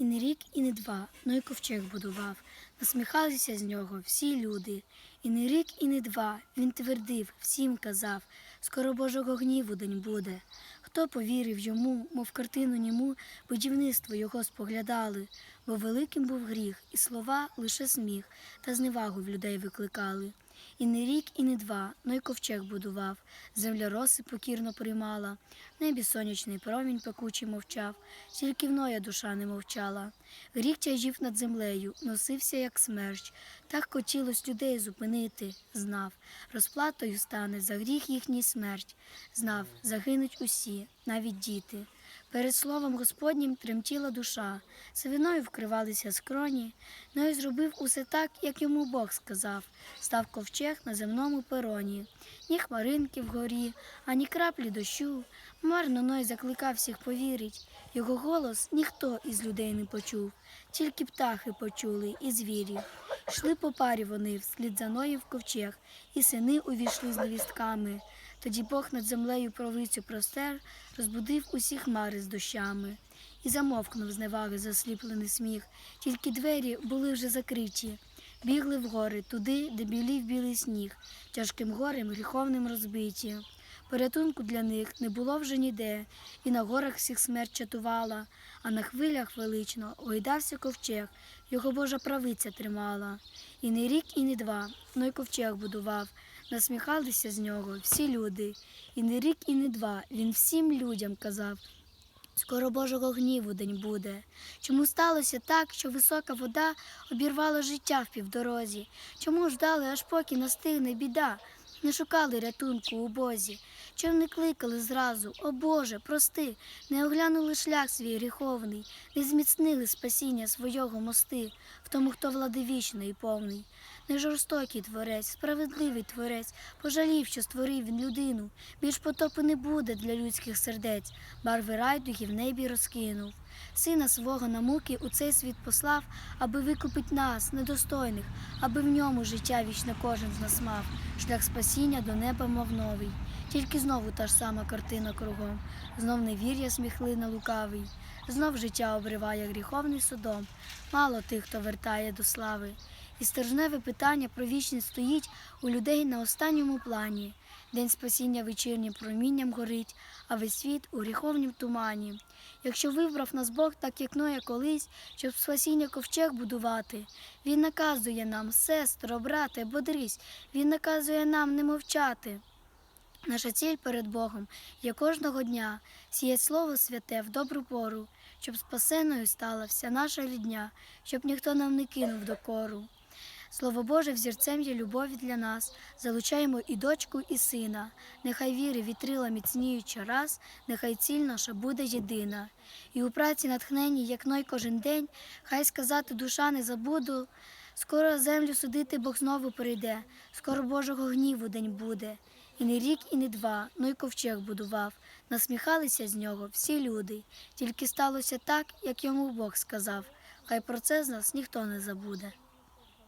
І не рік, і не два, но й ковчег будував. Насміхалися з нього всі люди. І не рік, і не два він твердив, всім казав, скоро Божого гніву день буде. Хто повірив йому, мов картину німу, будівництво його споглядали, бо великим був гріх, і слова лише сміх, та зневагу в людей викликали. І не рік, і не два, но й ковчег будував, земля роси покірно приймала, небі сонячний промінь пекучий мовчав, тільки в Ноя душа не мовчала. Гріх тяжів над землею, носився, як смерч, так хотілось людей зупинити, знав, розплатою стане за гріх їхній смерть, знав, загинуть усі, навіть діти. Перед словом Господнім тремтіла душа, сивиною вкривалися скроні, Ной зробив усе так, як йому Бог сказав, став ковчег на земному пероні, ні хмаринки вгорі, ані краплі дощу. Марно Ной закликав всіх повірить, його голос ніхто із людей не почув, тільки птахи почули і звірі. Йшли по парі вони вслід за Ноєм в ковчег, і сини увійшли з невістками. Тоді Бог над землею провицю простер, розбудив усі хмари з дощами. І замовкнув з неваги засліплений сміх, тільки двері були вже закриті. Бігли в гори, туди, де білів білий сніг, тяжким горем гріховним розбиті. Порятунку для них не було вже ніде, і на горах всіх смерть чатувала, а на хвилях велично гойдався ковчег, його Божа правиця тримала. І не рік, і не два, но й ковчег будував, насміхалися з нього всі люди. І не рік, і не два він всім людям казав. Скоро Божого гніву день буде. Чому сталося так, що висока вода обірвала життя в півдорозі? Чому ждали, аж поки настигне біда? Не шукали рятунку у Бозі, чом не кликали зразу, о Боже, прости, не оглянули шлях свій гріховний, не зміцнили спасіння свого мости в тому, хто влади вічний і повний. Не жорстокий творець, справедливий творець, пожалів, що створив він людину. Більш потопу не буде для людських сердець, барви райдуги в небі розкинув. Сина свого на муки у цей світ послав, аби викупить нас, недостойних, аби в ньому життя вічне кожен з нас мав, шлях спасіння до неба, мов новий. Тільки знову та ж сама картина кругом, знов невір'я сміхлина лукавий, знов життя обриває гріховний судом, мало тих, хто вертає до слави. І стержневе питання про вічність стоїть у людей на останньому плані. День спасіння вечірнім промінням горить, а весь світ у гріховнім тумані. Якщо вибрав нас Бог, так як Ноя колись, щоб спасіння ковчег будувати, Він наказує нам, сестро, брате, бодрись, Він наказує нам не мовчати. Наша ціль перед Богом є кожного дня сіять слово святе в добру пору, щоб спасеною стала вся наша рідня, щоб ніхто нам не кинув докору. Слово Боже взірцем є любові для нас, залучаємо і дочку, і сина. Нехай віри вітрила міцніючи раз, нехай ціль наша буде єдина. І у праці натхненні, як ной кожен день, хай сказати душа не забуду. Скоро землю судити Бог знову прийде, скоро Божого гніву день буде. І не рік, і не два, но й ковчег будував. Насміхалися з нього всі люди. Тільки сталося так, як йому Бог сказав. Хай про це з нас ніхто не забуде.